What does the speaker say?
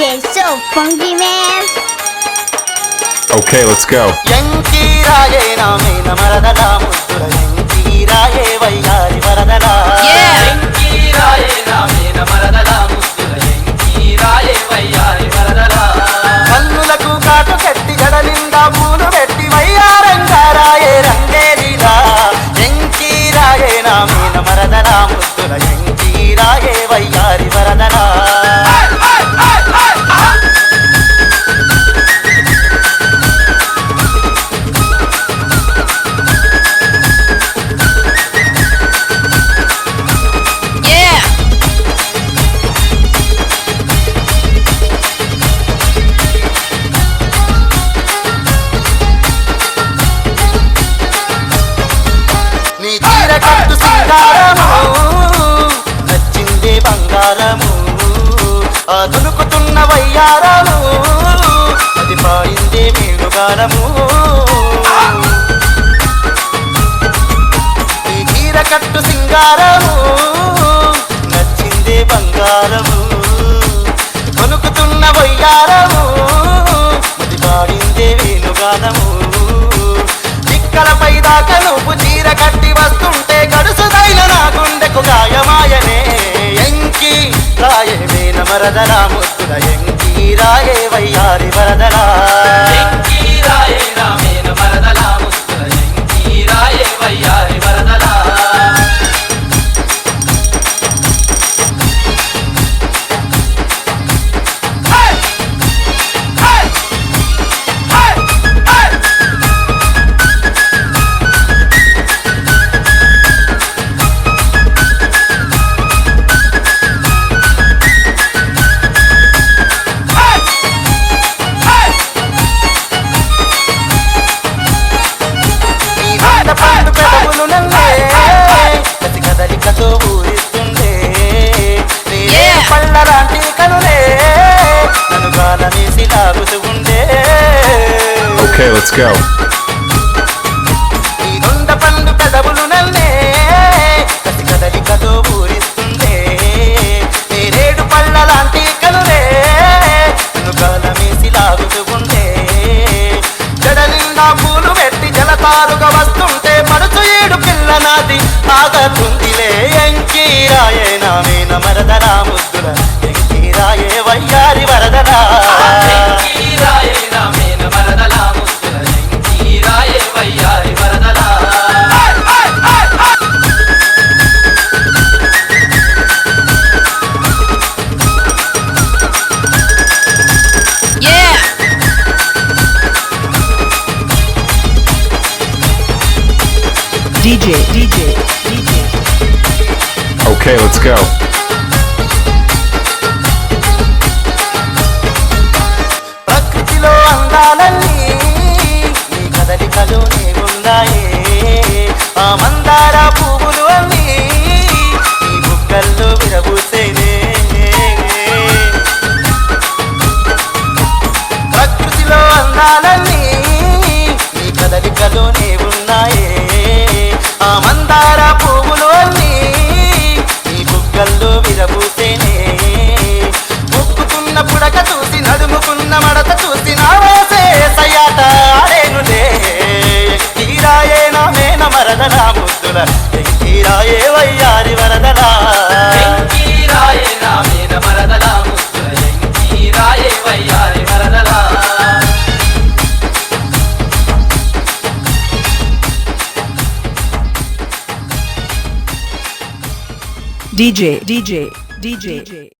get so funky, man. Okay, let's go. ప్రాణము తీర కట్టు సింగారము. నచ్చిందే బంగారము. కొనుకుతున్న వయ్యారము. అది పాడిందే వేణుగానము. చిక్కలపై దాకా నువ్వు చీర కట్టి వస్తుంటే గడుసుదైన నా గుండెకు గాయమాయనే. ఎంకి రాయ వేణ వరదరా ముత్తుల ఎంకి రాయే వయ్యారి వరదరా పండు పెదవులు నల్లే. ప్రతి కదలికతో ఊరిస్తుండే పళ్ళలాంటి కనులే. నన్ను గాలనేసి లాగుతూ ఉండే. Okay, let's go. ఆగతుందిలే ఎంకీరాయణ మేన మరదరా ముద్దుల DJ, DJ, DJ. Okay, let's go. DJ, DJ, DJ. DJ.